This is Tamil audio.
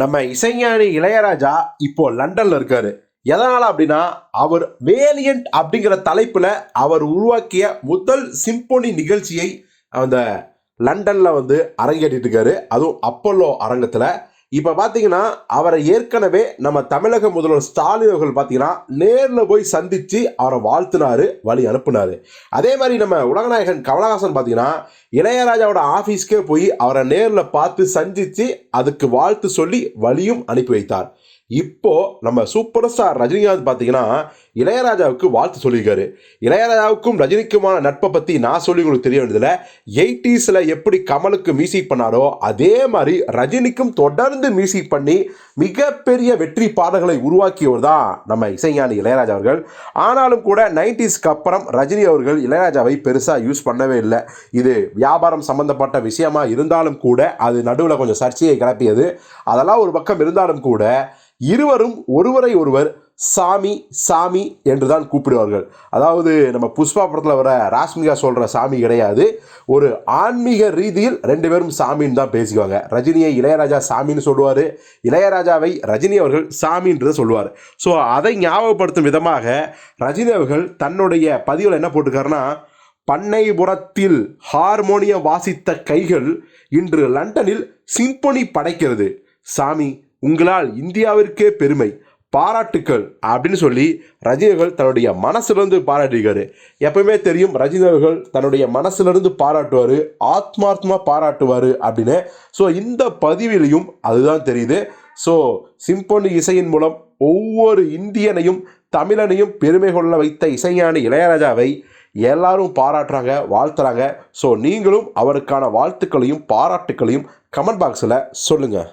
நம்ம இசைஞானி இளையராஜா இப்போ லண்டன்ல இருக்காரு. எதனால் அப்படின்னா அவர் வேலியன்ட் அப்படிங்கிற தலைப்பில் அவர் உருவாக்கிய முதல் சிம்பொனி நிகழ்ச்சியை அந்த லண்டனில் வந்து அரங்கேற்றிட்டு இருக்காரு. அதுவும் அப்பல்லோ அரங்கத்தில். இப்போ பார்த்தீங்கன்னா அவரை ஏற்கனவே நம்ம தமிழக முதல்வர் ஸ்டாலின் அவர்கள் பார்த்தீங்கன்னா நேரில் போய் சந்தித்து அவரை வாழ்த்தினார் வழி அனுப்புனார். அதே மாதிரி நம்ம உலகநாயகன் கமலஹாசன் பார்த்தீங்கன்னா இளையராஜாவோட ஆஃபீஸ்க்கே போய் அவரை நேரில் பார்த்து சந்தித்து அதுக்கு வாழ்த்து சொல்லி வழியும் அனுப்பி வைத்தார். இப்போ நம்ம சூப்பர் ஸ்டார் ரஜினிகாந்த் பார்த்தீங்கன்னா இளையராஜாவுக்கு வாழ்த்து சொல்லியிருக்காரு. இளையராஜாவுக்கும் ரஜினிக்குமான நட்பை பற்றி நான் சொல்லி உங்களுக்கு தெரிய வேண்டியதில்ல. எயிட்டிஸில் எப்படி கமலுக்கு மியூசிக் பண்ணாரோ அதே மாதிரி ரஜினிக்கும் தொடர்ந்து மியூசிக் பண்ணி மிகப்பெரிய வெற்றி பாடல்களை உருவாக்கியவர் தான் நம்ம இசைஞானி இளையராஜா அவர்கள். ஆனாலும் கூட நைன்டிஸ்க்கு அப்புறம் ரஜினி அவர்கள் இளையராஜாவை பெருசாக யூஸ் பண்ணவே இல்லை. இது வியாபாரம் சம்மந்தப்பட்ட விஷயமா இருந்தாலும் கூட அது நடுவில் கொஞ்சம் சர்ச்சையை கிளப்பியது. அதெல்லாம் ஒரு பக்கம் இருந்தாலும் கூட இருவரும் ஒருவரை ஒருவர் சாமி சாமி என்று தான் கூப்பிடுவார்கள். அதாவது நம்ம புஷ்பா படத்தில் வர ராஷ்மிகா சொல்கிற சாமி கிடையாது. ஒரு ஆன்மீக ரீதியில் ரெண்டு பேரும் சாமின்னு தான் பேசிக்குவாங்க. ரஜினியை இளையராஜா சாமின்னு சொல்லுவார். இளையராஜாவை ரஜினி அவர்கள் சாமின்றதை சொல்லுவார். ஸோ அதை ஞாபகப்படுத்தும் விதமாக ரஜினி அவர்கள் தன்னுடைய பதிவில் என்ன போட்டிருக்காருன்னா பண்ணைபுரத்தில் ஹார்மோனியம் வாசித்த கைகள் இன்று லண்டனில் சிம்பொனி படைக்கிறது. சாமி உங்களால் இந்தியாவிற்கே பெருமை. பாராட்டுக்கள் அப்படின்னு சொல்லி ரஜினிகள் தன்னுடைய மனசுலேருந்து பாராட்டுகிறார். எப்பவுமே தெரியும் ரஜினிகள் தன்னுடைய மனசுலேருந்து பாராட்டுவார் ஆத்மார்த்தமாக பாராட்டுவார் அப்படின்னு. ஸோ இந்த பதிவிலையும் அதுதான் தெரியுது. ஸோ சிம்பொனி இசையின் மூலம் ஒவ்வொரு இந்தியனையும் தமிழனையும் பெருமை கொள்ள வைத்த இசைஞானி இளையராஜாவை எல்லாரும் பாராட்டுறாங்க வாழ்த்துறாங்க. ஸோ நீங்களும் அவருக்கான வாழ்த்துக்களையும் பாராட்டுக்களையும் கமெண்ட் பாக்ஸில் சொல்லுங்கள்